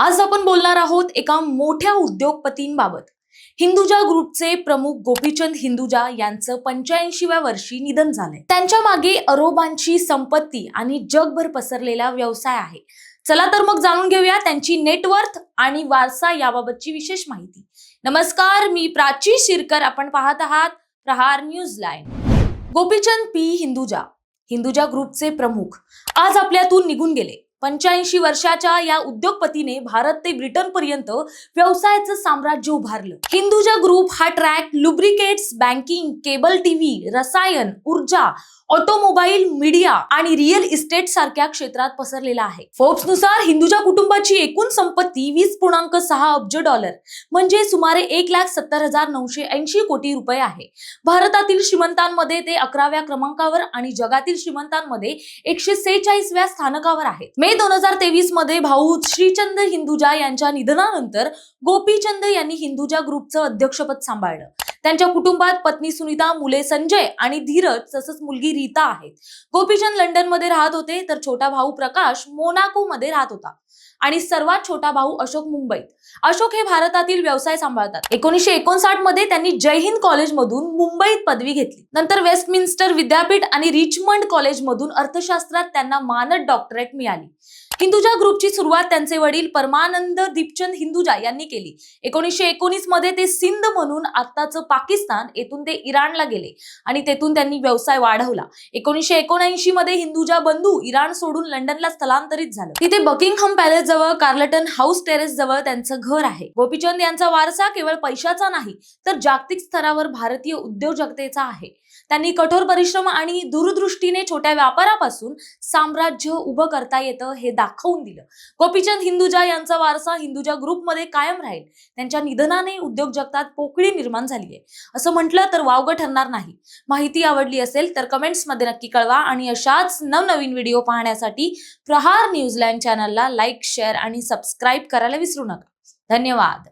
आज आपण बोलणार आहोत एका मोठ्या उद्योगपतींबाबत. हिंदुजा ग्रुपचे प्रमुख गोपीचंद हिंदुजा यांचं पंच्याऐंशीव्या वर्षी निधन झालंय. त्यांच्या मागे अरोबांची संपत्ती आणि जगभर पसरलेला व्यवसाय आहे. चला तर मग जाणून घेऊया त्यांची नेटवर्थ आणि वारसा याबाबतची विशेष माहिती. नमस्कार मी प्राची शिरकर. आपण पाहत आहात Prahar news line Gopichand P Hinduja Hinduja ग्रुपचे प्रमुख आज आपल्यातून निघून गेले. पंच्याऐंशी वर्षाच्या या उद्योगपतीने भारत ते ब्रिटन पर्यंत व्यवसायाचं साम्राज्य उभारलं. हिंदुजा ग्रुप हा truck lubricants banking cable TV रसायन ऊर्जा ऑटोमोबाईल मीडिया आणि रिअल इस्टेट सारख्या क्षेत्रात पसरलेला आहे. फोर्ब्सनुसार हिंदुजा कुटुंबाची एकूण संपत्ती वीस पूर्णांक सहा अब्ज डॉलर म्हणजे सुमारे एक लाख सत्तर हजार नऊशे ऐंशी कोटी रुपये आहे. भारतातील श्रीमंतांमध्ये ते अकराव्या क्रमांकावर आणि जगातील श्रीमंतांमध्ये एकशे सेहेचाळीसव्या स्थानकावर आहेत. मे दोन हजार तेवीसमध्ये भाऊ श्रीचंद हिंदुजा यांच्या निधनानंतर गोपीचंद यांनी हिंदुजा ग्रुपचं अध्यक्षपद सांभाळलं. त्यांच्या कुटुंबात पत्नी सुनीता मुले संजय आणि धीरज तसंच मुलगी रीता आहेत. गोपीचंद लंडनमध्ये राहत होते तर छोटा भाऊ प्रकाश मोनाको मध्ये राहत होता. आणि सर्वात छोटा भाऊ अशोक मुंबईत. अशोक हे भारतातील व्यवसाय सांभाळतात. एकोणीसशे एकोणसाठमध्ये त्यांनी जय हिंद कॉलेजमधून मुंबईत पदवी घेतली. नंतर वेस्टमिन्स्टर विद्यापीठ आणि रिचमंड कॉलेजमधून अर्थशास्त्रात त्यांना मानद डॉक्टरेट मिळाली. हिंदुजा ग्रुपची सुरुवात त्यांचे वडील परमानंद दीपचंद हिंदुजा यांनी केली. एकोणीसशे एकोणीसमध्ये ते सिंध म्हणून आत्ताचं पाकिस्तान येथून ते इराणला गेले आणि तेथून त्यांनी व्यवसाय वाढवला. एकोणीसशे एकोणऐंशी मध्ये हिंदुजा बंधू इराण सोडून लंडनला स्थलांतरित झालं. तिथे बकिंगहम पॅलेस जवळ कार्लटन हाऊस टेरेस जवळ त्यांचं घर आहे. गोपीचंद यांचा वारसा केवळ पैशाचा नाही तर जागतिक स्तरावर भारतीय उद्योजकतेचा आहे. त्यांनी कठोर परिश्रम आणि दूरदृष्टीने छोट्या व्यापारापासून साम्राज्य उभं करता येतं हे दाखवून दिलं. गोपीचंद हिंदुजा यांचा वारसा हिंदुजा ग्रुपमध्ये कायम राहील. त्यांच्या निधनाने उद्योग जगतात पोकळी निर्माण झाली आहे. असं म्हटलं तर वावगं ठरणार नाही. माहिती आवडली असेल तर कमेंट्समध्ये नक्की कळवा आणि अशाच नवनवीन व्हिडिओ पाहण्यासाठी प्रहार न्यूजलँड चॅनलला लाईक शेअर आणि सबस्क्राईब करायला विसरू नका. धन्यवाद.